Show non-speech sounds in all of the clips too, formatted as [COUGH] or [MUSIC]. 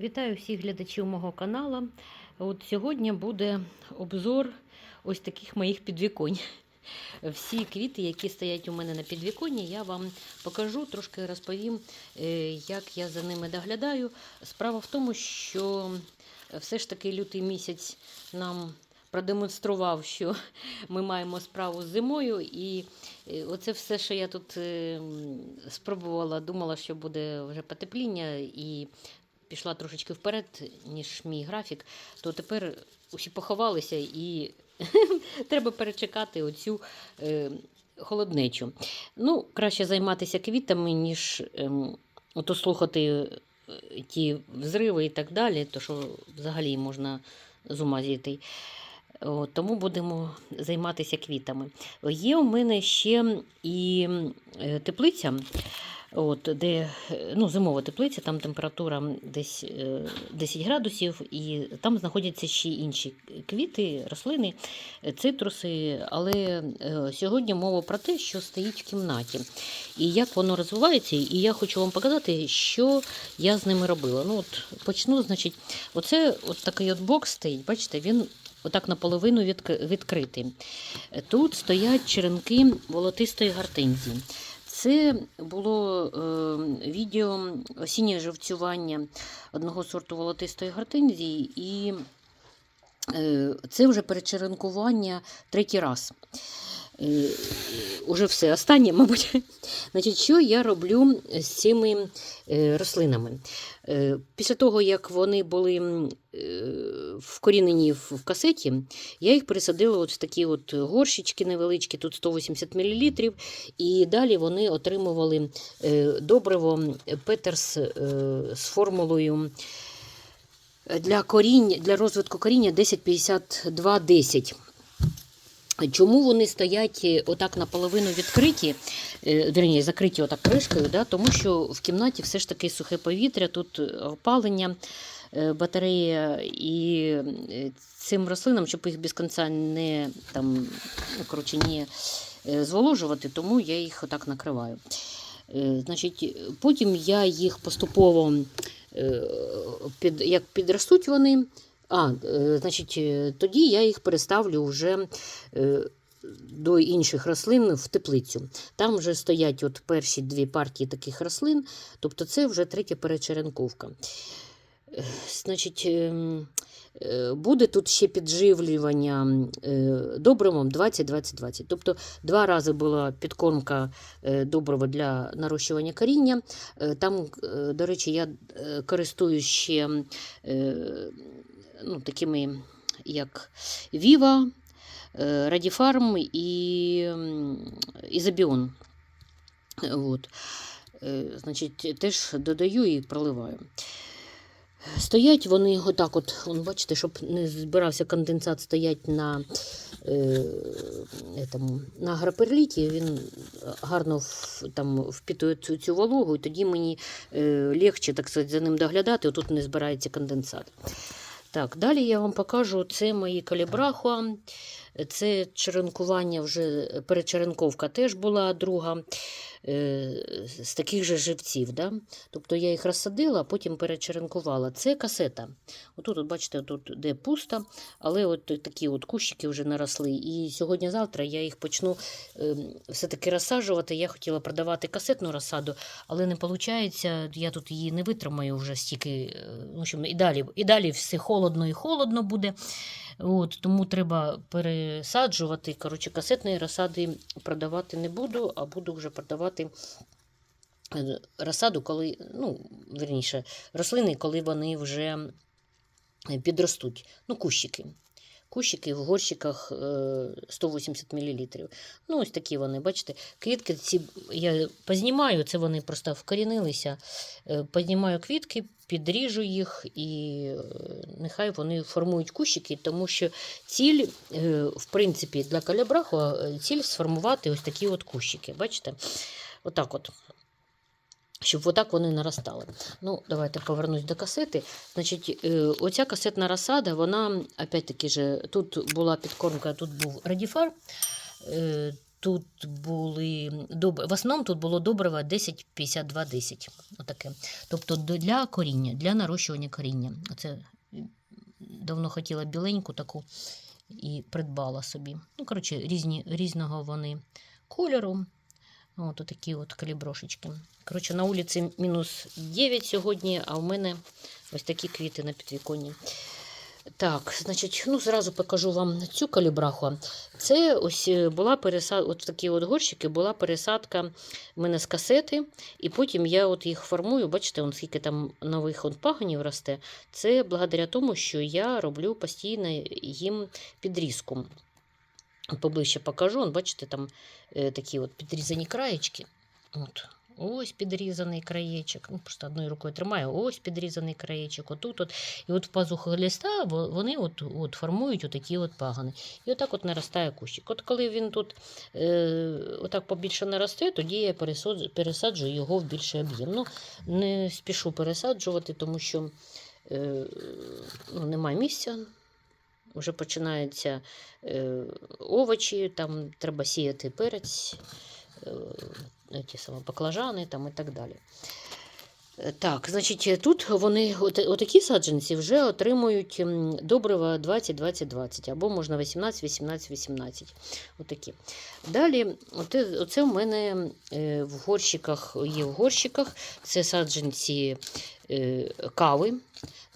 Вітаю всіх глядачів мого каналу. От сьогодні буде обзор ось таких моїх підвіконь. Всі квіти, які стоять у мене на підвіконні, я вам покажу, трошки розповім, е, як я за ними доглядаю. Справа в тому, що все ж таки лютий місяць нам продемонстрував, що ми маємо справу з зимою. І е, оце все, що я тут е, спробувала, думала, що буде вже потепління, і пішла трошечки вперед, ніж мій графік, то тепер усі поховалися і [LAUGHS] треба перечекати оцю е, холоднечу. Ну, краще займатися квітами, ніж ем, ото слухати е, ті взриви і так далі, то що взагалі можна з ума зійти. Тому будемо займатися квітами. Є у мене ще і е, теплиця, от, де е, ну, зимова теплиця, там температура десь е, 10 градусів, і там знаходяться ще інші квіти, рослини, е, цитруси. Але е, сьогодні мова про те, що стоїть в кімнаті, і як воно розвивається. І я хочу вам показати, що я з ними робила. Ну, от, почну, значить, оце от такий от бокс стоїть, бачите, він отак наполовину відк- відкритий. Тут стоять черенки волотистої гортензії. Це було е, відео осіннє живцювання одного сорту волотистої гортензії, і е, це вже перечеренкування третій раз. Уже все останнє, мабуть. [LAUGHS] Значить, що я роблю з цими е, рослинами? Е, після того, як вони були е, вкорінені в, в касеті, я їх пересадила от в такі от горщички невеличкі, тут 180 мл, і далі вони отримували е, добриво Петерс е, з формулою для, коріння, для розвитку коріння 105210. Чому вони стоять е, отак наполовину відкриті, е, закриті отак кришкою, да? тому що в кімнаті все ж таки сухе повітря, тут опалення, е, батарея, і цим рослинам, щоб їх без кінця не, там, ну, коротше, не зволожувати, тому я їх отак накриваю. Значить, потім я їх поступово, як підростуть вони, а, е, значить, е, тоді я їх переставлю вже е, до інших рослин в теплицю. Там вже стоять от перші дві партії таких рослин, тобто це вже третя перечеренковка. Значить, ем, буде тут ще підживлювання добривом 20-20-20. Тобто два рази була підкормка добрива для нарощування коріння. Там, до речі, я користуюсь ще ну, такими як Viva, е, Радіфарм і Ізобіон. От. Е, Значить, теж додаю і проливаю. Стоять вони отак, от, он, бачите, щоб не збирався конденсат, стоять на, е, етому, на граперліті, він гарно в, там, впітує цю, цю вологу, і тоді мені е, легше так сказати, за ним доглядати, отут не збирається конденсат. Так, далі я вам покажу це мої калібрахуа. Це черенкування вже перечеренковка теж була друга е, з таких же живців. Да? Тобто я їх розсадила, а потім перечеренкувала. Це касета. Отут, от, бачите, тут де пусто, але от такі от кущики вже наросли. І сьогодні-завтра я їх почну е, все-таки розсаджувати. Я хотіла продавати касетну розсаду, але не виходить. Я тут її не витримаю вже стільки. е, В общем, і, далі, і далі все холодно і холодно буде. От, тому треба пересаджувати. Коротше, касетної розсади продавати не буду, а буду вже продавати е, розсаду, коли, ну, верніше, рослини, коли вони вже е, підростуть. Ну, кущики. Кущики в горщиках е, 180 мл. Ну, ось такі вони, бачите, квітки ці я познімаю, це вони просто вкорінилися. Е, Познімаю квітки, підріжу їх і е, нехай вони формують кущики, тому що ціль, е, в принципі, для калябраху е, ціль сформувати ось такі от кущики. Бачите? Отак от. Щоб отак вони наростали. Ну, давайте повернусь до касети. Значить, е, оця касетна розсада, вона, опять-таки, же, тут була підкормка, тут був радіфар. Е, тут були в основному тут було добриво 10-52-10. Отаке. Тобто для коріння, для нарощування коріння. Оце давно хотіла біленьку таку і придбала собі. Ну, коротше, різні, різного вони кольору. От такі от каліброшечки. Коротше, на вулиці мінус 9 сьогодні, а в мене ось такі квіти на підвіконні. Так, значить, ну зразу покажу вам цю калібраху. Це ось е, була пересадка, от в такі от горщики була пересадка в мене з касети, і потім я от їх формую. Бачите, он скільки там нових он пагонів росте. Це благодаря тому, що я роблю постійно їм підрізку. Поближче покажу. Он, бачите, там е, такі от підрізані краєчки. От. Ось підрізаний краєчок. Ну, просто одною рукою тримаю. Ось підрізаний краєчок. Отут от. І от в пазухах листа во- вони от, от формують отакі от пагони. І отак от наростає кущик. От коли він тут е, отак побільше наросте, тоді я пересаджу його в більший об'єм. Ну, не спішу пересаджувати, тому що е, ну, немає місця. Вже починаються е, овочі, там треба сіяти перець, е, ті самі баклажани там і так далі. Е, Так, значить, тут вони, от, отакі саджанці, вже отримують добрива 20-20-20, або можна 18-18-18. Отакі. Далі, оце в мене е, в горщиках є в горщиках. Це саджанці кави.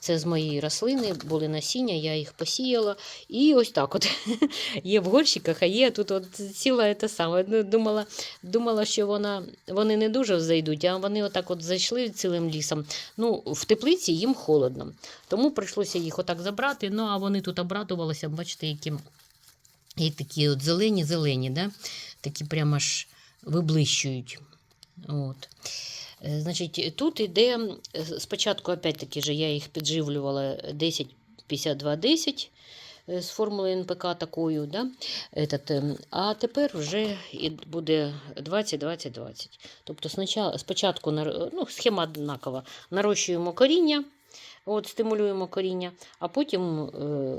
Це з моєї рослини, були насіння, я їх посіяла. І ось так от [LAUGHS] є в горщиках, а є тут от ціла те саме. Ну, Думала, думала, що вона, вони не дуже зайдуть, а вони отак от зайшли цілим лісом. Ну, в теплиці їм холодно. Тому прийшлося їх отак забрати. Ну, а вони тут обрадувалися, бачите, які, і такі от зелені-зелені, да? такі прямо аж виблищують. От. Е, Значить, тут іде е, спочатку, опять-таки, же, я їх підживлювала 10-52-10 е, з формулою НПК такою. Да? Этот, ем, а тепер вже буде 20-20-20. Тобто спочатку ну, схема однакова. Нарощуємо коріння, от, стимулюємо коріння, а потім е,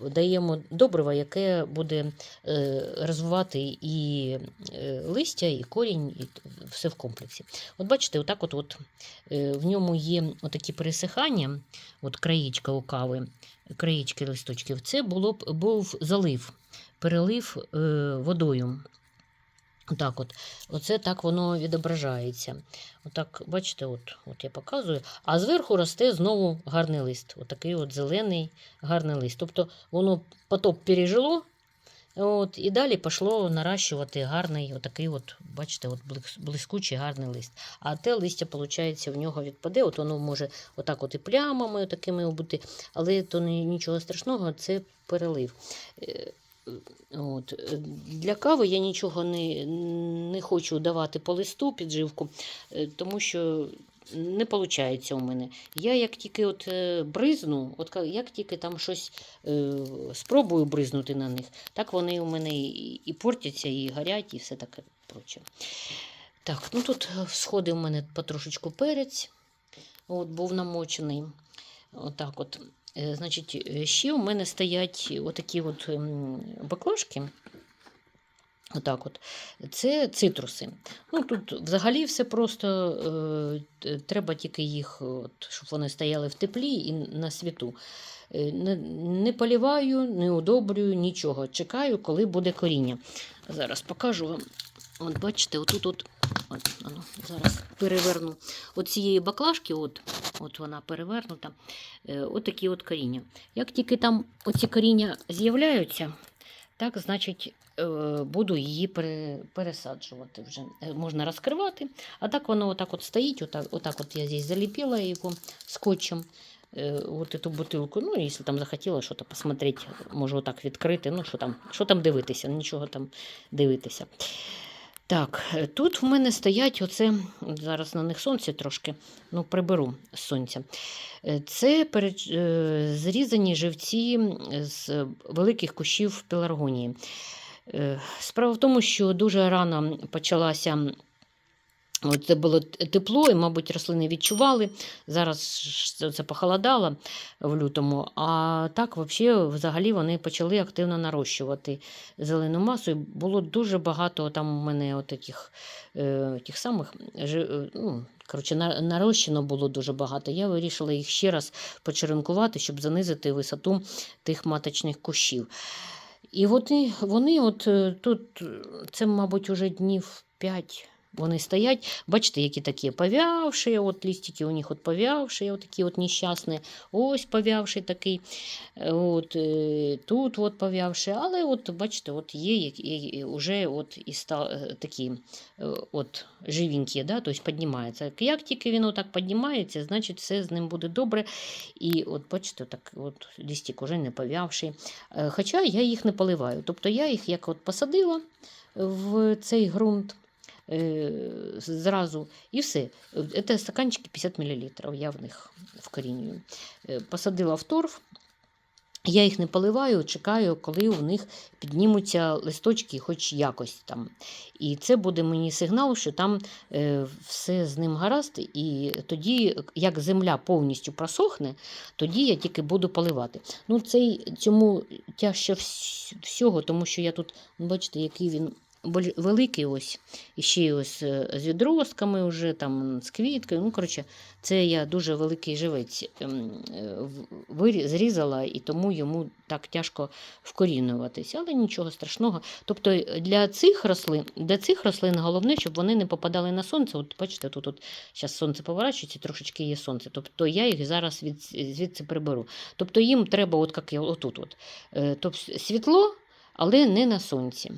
даємо добриво, яке буде е, розвивати і е, листя, і корінь, і все в комплексі. От бачите, отак от, от, е, в ньому є отакі пересихання, от краєчка у кави, краєчки листочків. Це було був залив, перелив е, водою. Так от, оце так воно відображається. Отак, бачите, от, от я показую. А зверху росте знову гарний лист. Отакий от зелений гарний лист. Тобто воно потоп пережило, от, і далі пішло наращувати гарний, отакий от, бачите, от блискучий гарний лист. А те листя, виходить, в нього відпаде. От воно може отак от і плямами такими бути, але то нічого страшного, це перелив. От. е, Для кави я нічого не, не хочу давати по листу підживку, е, тому що не виходить у мене. Я як тільки от е, бризну, от як тільки там щось е, спробую бризнути на них, так вони у мене і, і портяться, і горять, і все таке проче. Так, ну тут сходив у мене потрошечку перець, от, був намочений. Отак от. Е, Значить, е, ще у мене стоять отакі от ем, баклажки. Отак от. Це цитруси. Ну, тут взагалі все просто е, треба тільки їх, от, щоб вони стояли в теплі і на світу. Е, Не, не поліваю, не удобрюю, нічого. Чекаю, коли буде коріння. Зараз покажу вам. От бачите, отут от, от зараз переверну. От цієї баклажки, от, от вона перевернута, е, от от коріння. Як тільки там оці коріння з'являються, так, значить, е, буду її пересаджувати вже. Е, Можна розкривати, а так воно отак от стоїть, отак, отак от я здесь заліпила його скотчем. Е, от эту бутилку. Ну, якщо там захотіла щось посмотреть, можу отак відкрити. Ну, що там, що там дивитися, нічого там дивитися. Так, е, тут в мене стоять оце, зараз на них сонце трошки, ну, приберу сонця. Е, Це перед, е, зрізані живці з великих кущів пеларгонії. Справа в тому, що дуже рано почалася це було тепло, і, мабуть, рослини відчували. Зараз це- похолодало в лютому. А так, взагалі, вони почали активно нарощувати зелену масу. І було дуже багато там у мене от таких, е, тих самих е, ну, коротше, нарощено було дуже багато. Я вирішила їх ще раз почеренкувати, щоб занизити висоту тих маточних кущів. І вони, вони от е, тут, це, мабуть, уже днів 5 вони стоять. Бачите, які такі повявші, от листики у них от повявші, от такі от нещасні. Ось повявший такий. От, е, тут от повявший. Але от, бачите, от є які- вже от і ста, е, такі е, от живенькі, да? тобто піднімається. Як тільки він отак піднімається, значить все з ним буде добре. І от бачите, так, от листик уже не повявший. Хоча я їх не поливаю. Тобто я їх як от посадила в цей ґрунт зразу і все. Це стаканчики 50 мл, я в них вкорінюю. Е, Посадила в торф. Я їх не поливаю, чекаю, коли у них піднімуться листочки, хоч якось там. І це буде мені сигнал, що там е, все з ним гаразд. І тоді, як земля повністю просохне, тоді я тільки буду поливати. Ну, цей, цьому тяжче всього, тому що я тут, бачите, який він великий ось. І ще ось е, з відростками, вже, там, з квіткою. Ну, коротше, це я дуже великий живець ем, е, зрізала, і тому йому так тяжко вкорінюватися. Але нічого страшного. Тобто е, для цих рослин, для цих рослин головне, щоб вони не попадали на сонце. От бачите, тут зараз сонце поворачується, трошечки є сонце. Тобто я їх зараз від, звідси приберу. Тобто їм треба, от як я отут. От. Тобто світло, але не на сонці.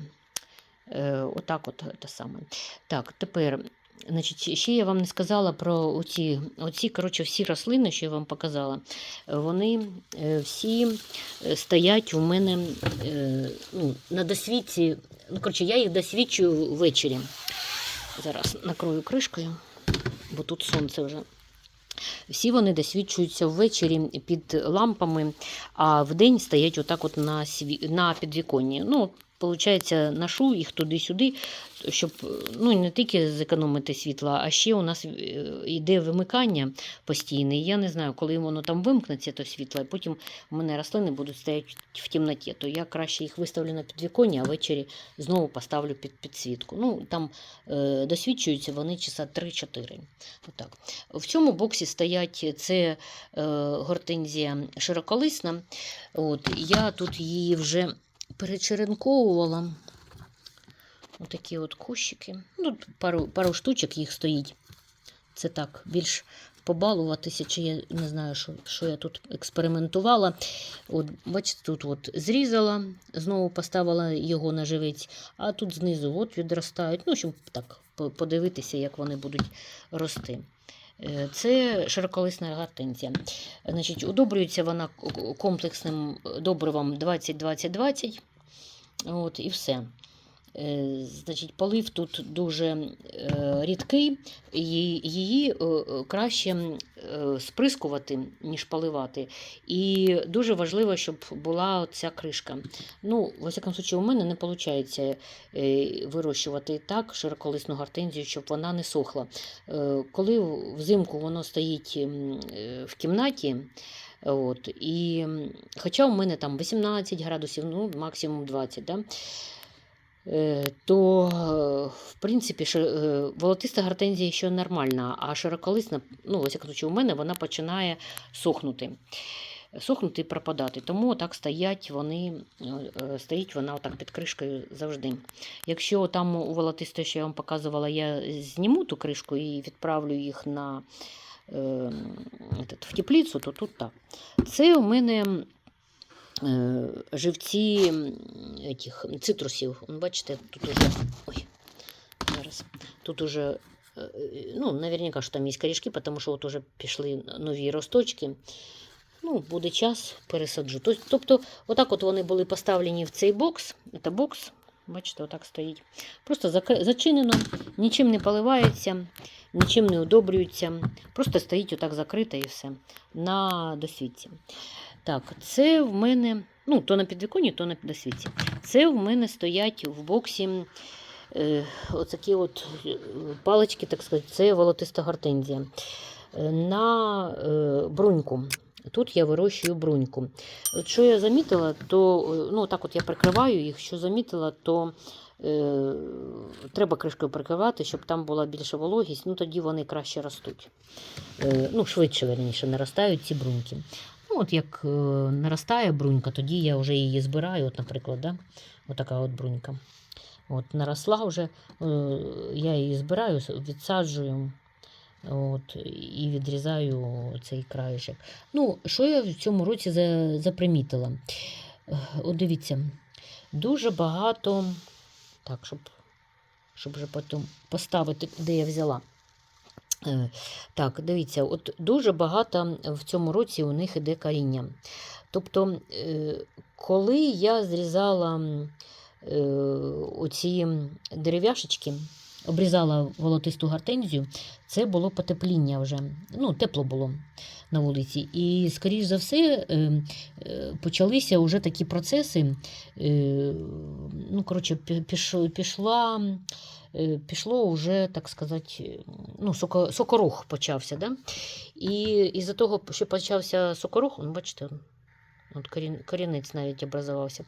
Е, Отак от те саме. Так, тепер. Значить, ще я вам не сказала про оці, оці коротше, всі рослини, що я вам показала. Е, Вони е, всі е, стоять у мене е, ну, на досвідці. Ну, коротше, я їх досвідчую ввечері. Зараз накрою кришкою, бо тут сонце вже. Всі вони досвідчуються ввечері під лампами, а вдень стоять отак от на, сві... на підвіконні. Ну, Получається, ношу їх туди-сюди, щоб ну, не тільки зекономити світла, а ще у нас е, йде вимикання постійне. Я не знаю, коли воно там вимкнеться, то світло, і потім у мене рослини будуть стояти в темноті, то я краще їх виставлю на підвіконня, а ввечері знову поставлю під підсвітку. Ну, Там е, досвідчуються вони часа 3-4. Отак. В цьому боксі стоять це е, гортензія широколисна. От, я тут її вже перечеренковувала. Отакі от кущики. Ну, пару, пару штучок їх стоїть. Це так, більш побалуватися, чи я не знаю, що, що я тут експериментувала. От, бачите, тут от зрізала, знову поставила його на живець, а тут знизу от відростають. Ну, щоб так подивитися, як вони будуть рости. Е, Це широколисна гортензія. Значить, удобрюється вона комплексним добривом 20-20-20. От, і все. Е, Значить, полив тут дуже е, рідкий, її, її е, е, краще е, сприскувати, ніж поливати. І дуже важливо, щоб була ця кришка. Ну, в всякому случаю, у мене не виходить вирощувати так широколисну гортензію, щоб вона не сохла. Е, Коли взимку воно стоїть е, в кімнаті, От, і, хоча у мене там 18 градусів, ну, максимум 20, да? Е, то, е, в принципі, е, волотиста гортензія ще нормальна, а широколисна, ну, ось як у мене, вона починає сохнути. Сохнути і пропадати. Тому так стоять вони, стоїть вона отак під кришкою завжди. Якщо там у волотистої, що я вам показувала, я зніму ту кришку і відправлю їх на е, этот, в теплицю, то тут так. Це у мене е, живці этих, цитрусів. Бачите, тут уже. Ой, зараз. Тут уже. е, Ну, наверняка, що там є корішки, тому що от уже пішли нові росточки. Ну, буде час, пересаджу. Тобто, отак от вони були поставлені в цей бокс. Це бокс, бачите, отак стоїть. Просто зачинено, нічим не поливається, нічим не удобрюється. Просто стоїть отак закрите і все. На досвідці. Так, це в мене, ну, то на підвіконні, то на досвідці. Це в мене стоять в боксі е, оцакі от е, палички, так сказати, це волотиста гортензія. Е, На е, бруньку. Тут я вирощую бруньку. От що я замітила, то е, ну, так от я прикриваю їх, що замітила, то е, треба кришкою прикривати, щоб там була більша вологість, ну тоді вони краще ростуть. Е, ну, швидше, верніше, наростають ці бруньки. Ну, от як е, наростає брунька, тоді я вже її збираю, от, наприклад, да? отака от брунька. От, наросла вже, е, я її збираю, відсаджую. От, і відрізаю цей краєшок. Ну, що я в цьому році за, запримітила? От дивіться, дуже багато. Так, щоб, щоб вже потім поставити, де я взяла. Е, Так, дивіться, от дуже багато в цьому році у них іде коріння. Тобто, е, коли я зрізала е, оці дерев'яшечки, обрізала волотисту гортензію, це було потепління вже. Ну, тепло було на вулиці. І, скоріш за все, е, е, почалися вже такі процеси. е, Ну, коротше, пішла. Пішло вже, так сказати, ну, сокорух почався. Да? І із-за того, що почався сокорух, ну, бачите, от корінець навіть образувався.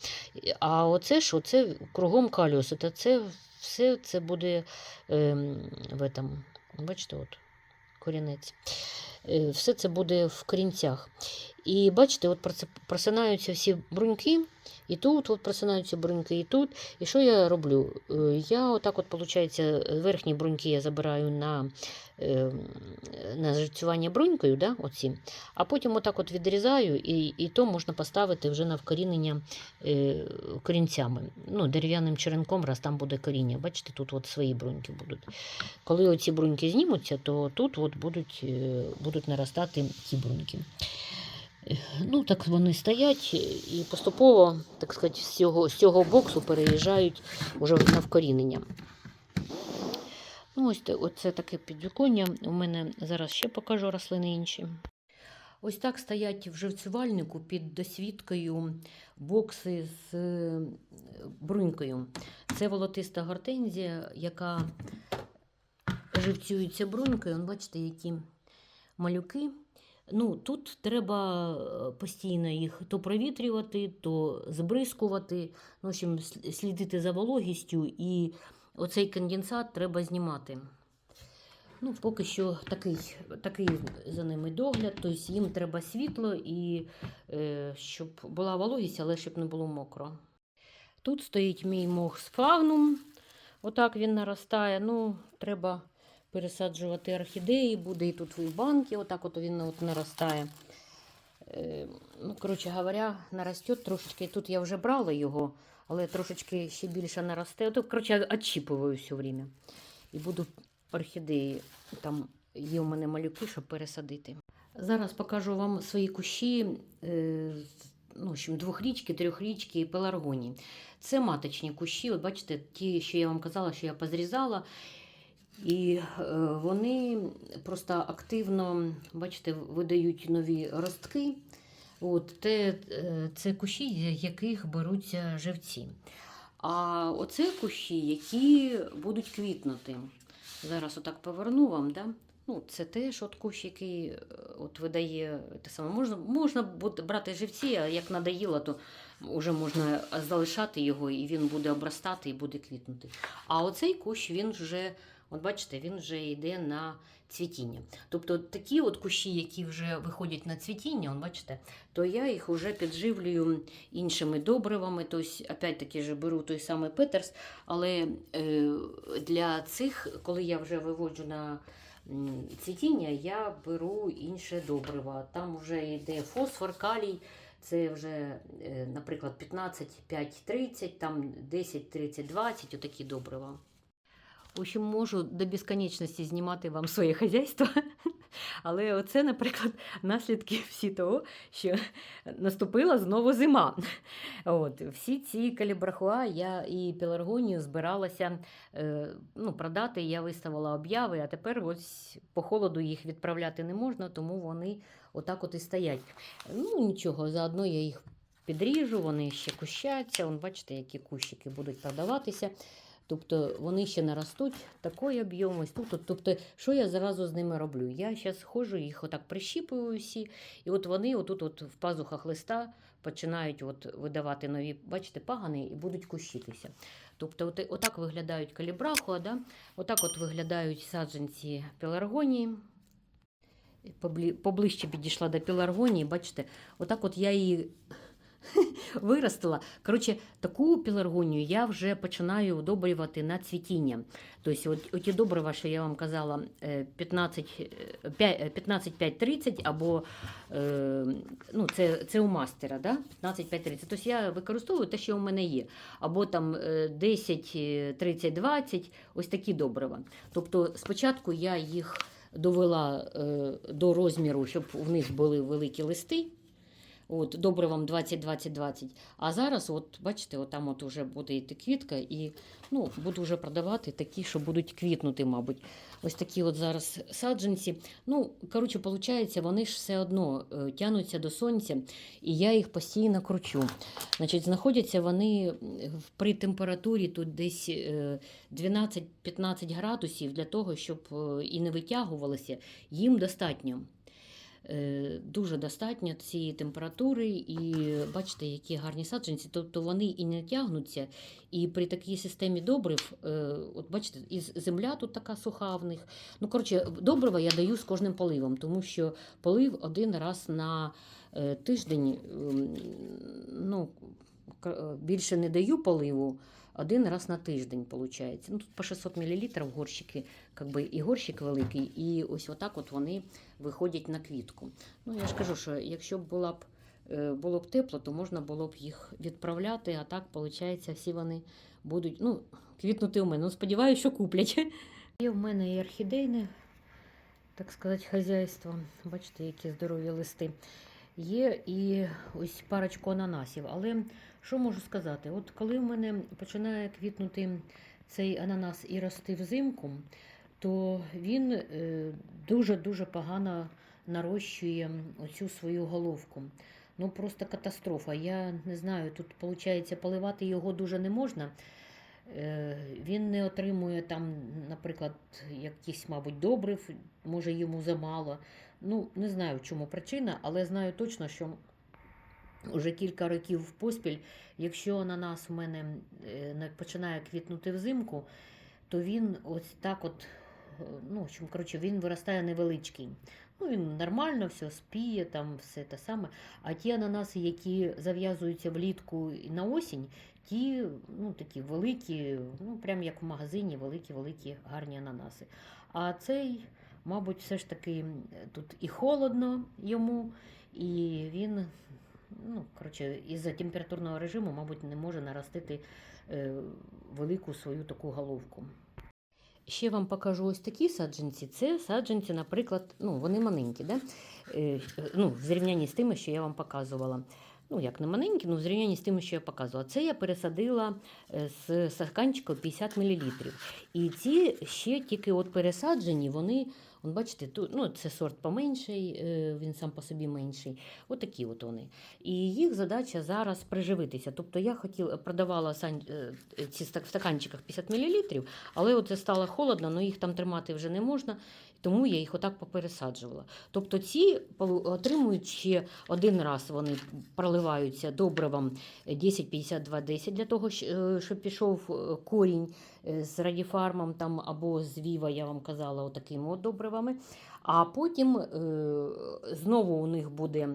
А оце ж, оце кругом каліус, це, це все це буде е, в этом, бачите, от корінець. Е, Все це буде в корінцях. І бачите, от просинаються всі бруньки, і тут от просинаються бруньки, і тут. І що я роблю? Е, Я отак, от, виходить, верхні бруньки я забираю на, е, на живцювання брунькою, да, оці, а потім отак от відрізаю, і, і то можна поставити вже на вкорінення е, корінцями. Ну, дерев'яним черенком, раз там буде коріння. Бачите, тут от свої бруньки будуть. Коли оці бруньки знімуться, то тут от будуть, будуть наростати ті бруньки. Ну, так вони стоять і поступово, так сказати, з цього, з цього боксу переїжджають уже на вкорінення. Ну, ось оце таке підвіконня. У мене зараз ще покажу рослини інші. Ось так стоять в живцювальнику під досвідкою бокси з е, брунькою. Це волотиста гортензія, яка живцюється брунькою. Бачите, які малюки. Ну, тут треба е, постійно їх то провітрювати, то збризкувати. Ну, в общем, слідити за вологістю, і оцей конденсат треба знімати. Ну, поки що такий, такий за ними догляд, тобто їм треба світло і е, щоб була вологість, але щоб не було мокро. Тут стоїть мій мох з фагнум. Отак він наростає. Ну, треба пересаджувати орхідеї, буде і тут в банки, отак от він от наростає. Е, ну, коротше говоря, наростет трошечки. Тут я вже брала його, але трошечки ще більше наросте. Ото, коротше, відчіпую все время. І буду орхідеї. Там є у мене малюки, щоб пересадити. Зараз покажу вам свої кущі. Е, ну, в общем, двохрічки, трьохрічки і пеларгонії. Це маточні кущі. От бачите, ті, що я вам казала, що я позрізала. І е, вони просто активно, бачите, видають нові ростки. От, те, е, це кущі, з яких беруться живці. А оце кущі, які будуть квітнути. Зараз отак поверну вам. Да? Ну, це теж от кущ, який е, от видає те саме. Можна, можна брати живці, а як надоїло, то вже можна залишати його, і він буде обростати і буде квітнути. А оцей кущ він вже, от бачите, він вже йде на цвітіння. Тобто такі от кущі, які вже виходять на цвітіння, от бачите, то я їх вже підживлюю іншими добривами. Тобто, опять-таки ж беру той самий Петерс, але е, для цих, коли я вже виводжу на цвітіння, я беру інше добриво. Там вже йде фосфор, калій. Це вже, е, наприклад, 15, 5, 30, там 10, 30, 20, отакі добрива. В общем, можу до безконечності знімати вам своє хазяйство. [LAUGHS] Але оце, наприклад, наслідки всі того, що наступила знову зима. От, всі ці калібрахуа я і пеларгонію збиралася е, ну, продати. Я виставила обяви, а тепер ось по холоду їх відправляти не можна, тому вони отак от і стоять. Ну, нічого, заодно я їх підріжу, вони ще кущаться. Вон, бачите, які кущики будуть продаватися. Тобто вони ще не ростуть, такий об'єм ось тут. от. Тобто, що я зразу з ними роблю? Я зараз ходжу, їх отак прищіпую всі, і от вони отут от в пазухах листа починають от видавати нові, бачите, пагани і будуть кущитися. Тобто, от, отак виглядають калібрахуа, да? отак от виглядають саджанці пеларгонії. Поближче підійшла до пеларгонії, бачите, отак от я її [LAUGHS] виростила. Коротше, таку пеларгонію я вже починаю удобрювати на цвітіння. Тобто, от, оті добрива, що я вам казала, е, 15, е, 5, е, 15-5-30, або е, ну, це, це у мастера, да? 15-5-30. Тобто я використовую те, що у мене є. Або там е, 10-30-20, ось такі добрива. Тобто спочатку я їх довела е, до розміру, щоб в них були великі листи. От, вам 20-20-20. А зараз, от, бачите, от там от вже буде йти квітка, і ну, буду вже продавати такі, що будуть квітнути, мабуть. Ось такі от зараз саджанці. Ну, коротше, виходить, вони ж все одно е, тянуться до сонця, і я їх постійно кручу. Значить, знаходяться вони при температурі тут десь е, 12-15 градусів для того, щоб е, і не витягувалися, їм достатньо. Е, Дуже достатньо цієї температури, і бачите, які гарні саджанці. Тобто вони і не тягнуться. І при такій системі добрив, е, от бачите, і земля тут така суха в них. Ну, коротше, добрива я даю з кожним поливом, тому що полив один раз на е, тиждень. ем, Ну, більше не даю поливу. Один раз на тиждень, виходить. Ну, тут по 600 мл горщики, как би, і горщик великий, і ось отак от вони виходять на квітку. Ну, я ж кажу, що якщо б була б, е, було б тепло, то можна було б їх відправляти, а так, виходить, всі вони будуть ну, квітнути у мене. Ну, сподіваюся, що куплять. [LAUGHS] Є в мене і орхідейне, так сказати, хазяйство. Бачите, які здорові листи. Є і ось парочку ананасів. Але що можу сказати? От коли в мене починає квітнути цей ананас і рости взимку, то він дуже-дуже погано нарощує оцю свою головку. Ну просто катастрофа. Я не знаю, тут виходить, поливати його дуже не можна. Е, Він не отримує там, наприклад, якісь, мабуть, добрив, може йому замало. Ну, не знаю, в чому причина, але знаю точно, що вже кілька років поспіль, якщо ананас у мене е, починає квітнути взимку, то він ось так от, ну, общем, коротше, він виростає невеличкий. Ну, він нормально все спіє, там все те саме. А ті ананаси, які зав'язуються влітку і на осінь, ті ну, такі великі, ну, прям як в магазині, великі-великі гарні ананаси. А цей, мабуть, все ж таки тут і холодно йому, і він, ну, коротше, із-за температурного режиму, мабуть, не може наростити е, велику свою таку головку. Ще вам покажу ось такі саджанці. Це саджанці, наприклад, ну, вони маленькі, да? е, ну, в зрівнянні з тими, що я вам показувала. Ну, як не маленькі, ну в зрівнянні з тими, що я показувала. Це я пересадила е, з стаканчика 50 мл. І ці ще тільки от пересаджені, вони, от бачите, тут, ну, це сорт поменший, е, він сам по собі менший. Отакі от вони. І їх задача зараз приживитися. Тобто я хотіла, продавала е, ці в стаканчиках 50 мл, але оце стало холодно, але їх там тримати вже не можна, тому я їх отак попересаджувала. Тобто ці ще один раз, вони проливаються добривом 10-52-10 для того, е, щоб пішов е, корінь е, з радіфармом там, або з Віва, я вам казала, отакими от добривами. А потім знову у них буде.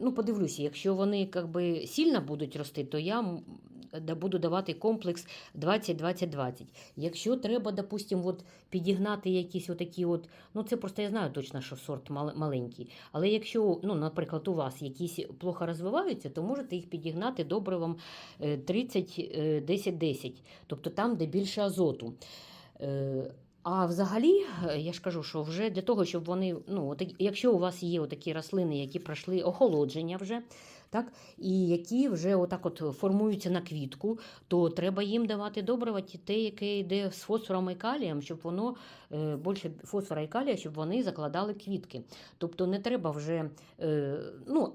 Ну, подивлюся, якщо вони как би, сильно будуть рости, то я буду давати комплекс 20-20-20. Якщо треба, допустим, от підігнати якісь отакі от, ну це просто я знаю точно, що сорт мал- маленький. Але якщо, ну, наприклад, у вас якісь плохо розвиваються, то можете їх підігнати добривом е, 30-10-10, тобто там, де більше азоту. Е, А взагалі, е, я ж кажу, що вже для того, щоб вони, ну, от, якщо у вас є такі рослини, які пройшли охолодження вже, так, і які вже отак от формуються на квітку, то треба їм давати добрива те, яке йде з фосфором і калієм, щоб воно е, більше фосфора і калія, щоб вони закладали квітки. Тобто не треба вже е, ну,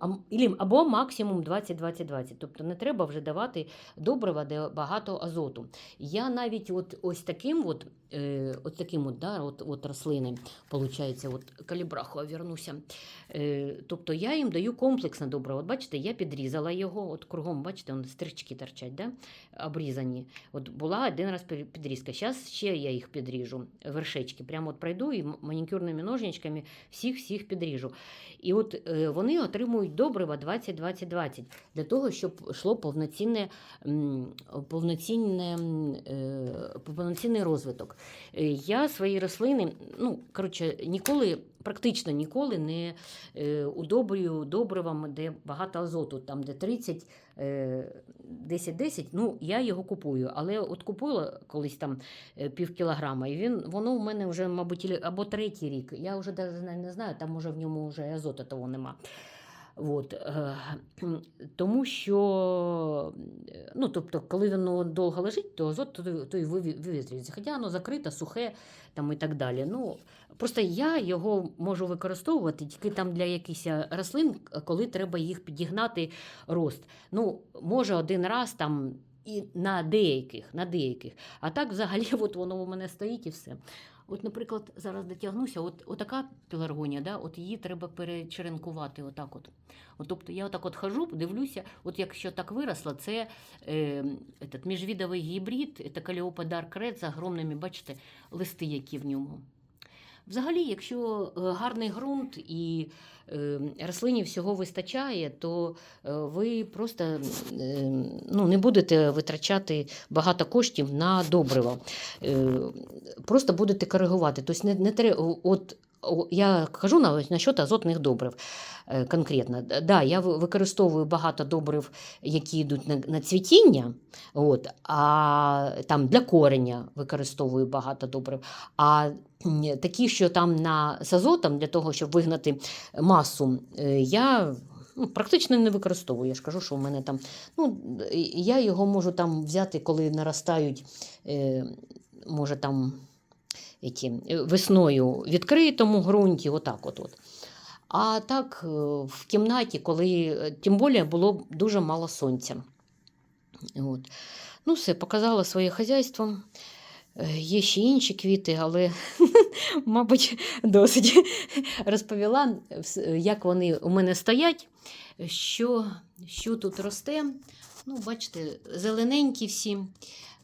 або максимум 20-20-20. Тобто не треба вже давати добрива, де багато азоту. Я навіть от ось таким от, е, от таким от, да, от, от рослини, виходить, от калібраху вернуся. Тобто я їм даю комплексне добриво. От бачите, я підрізала його, от кругом, бачите, он стрічки торчать, да? обрізані. От була один раз підрізка. Зараз ще я їх підріжу, вершечки. Прямо от пройду і манікюрними ножничками всіх-всіх підріжу. І от е, вони отримують добрива 20-20-20 для того, щоб йшло повноцінне, повноцінне, е, повноцінний розвиток. Е, Я свої рослини, ну, коротше, ніколи, практично ніколи не е, удобрюю добривами, де багато азоту, там, де 30, е, 10-10, ну, я його купую. Але от купила колись там е, пів кілограма, і він, воно в мене вже, мабуть, або третій рік. Я вже навіть не- знаю, там може в ньому вже азоту того нема. От, е, тому що, ну, тобто, коли воно довго лежить, то азот то, виві- вивітрюється. Хоча воно закрите, сухе там, і так далі. Ну, просто я його можу використовувати тільки там для якихось рослин, коли треба їх підігнати рост. Ну, може один раз там. І на деяких, на деяких. А так взагалі [LAUGHS] от воно у мене стоїть і все. От, наприклад, зараз дотягнуся, от, отака пеларгонія, да, от її треба перечеренкувати отак от. От, тобто я отак от хожу, дивлюся, от якщо так виросла, це е, міжвідовий гібрид, це Каліопа Dark Red з огромними, бачите, листи, які в ньому. Взагалі, якщо е, гарний ґрунт і е, рослині всього вистачає, то е, ви просто ну, не будете витрачати багато коштів на добриво. Просто будете коригувати. Тобто не, не треба, от, я кажу на, насчет азотних добрив е, конкретно. Да, я використовую багато добрив, які йдуть на, на цвітіння, от, а там для кореня використовую багато добрив. А такі, що там на, з азотом, для того, щоб вигнати масу, е, я ну, практично не використовую. Я ж кажу, що у мене там. Ну, я його можу там взяти, коли наростають, е, може там еті, е, весною в відкритому ґрунті, отак от. А так е, в кімнаті, коли е, тим більше було дуже мало сонця. От. Ну, все, показала своє хазяйство. Є ще інші квіти, але, [LAUGHS] мабуть, досить розповіла, як вони у мене стоять, що, що тут росте. Ну, бачите, зелененькі всі.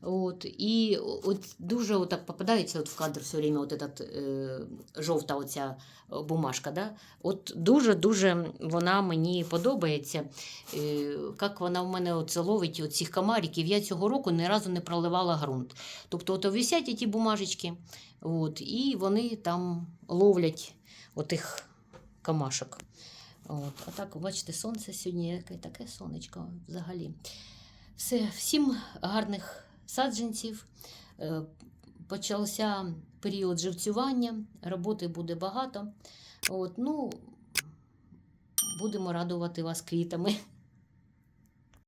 От, і от дуже отак попадається от в кадр все время от этот, е, жовта оця бумажка. Да? От дуже-дуже вона мені подобається. Е, як вона в мене оце ловить от цих комариків. Я цього року ні разу не проливала ґрунт. Тобто от висять ті бумажечки, от, і вони там ловлять отих комашок. От. А так, бачите, сонце сьогодні, яке таке сонечко взагалі. Все, всім гарних саджанців. Е, Почався період живцювання, роботи буде багато. От, ну, будемо радувати вас квітами.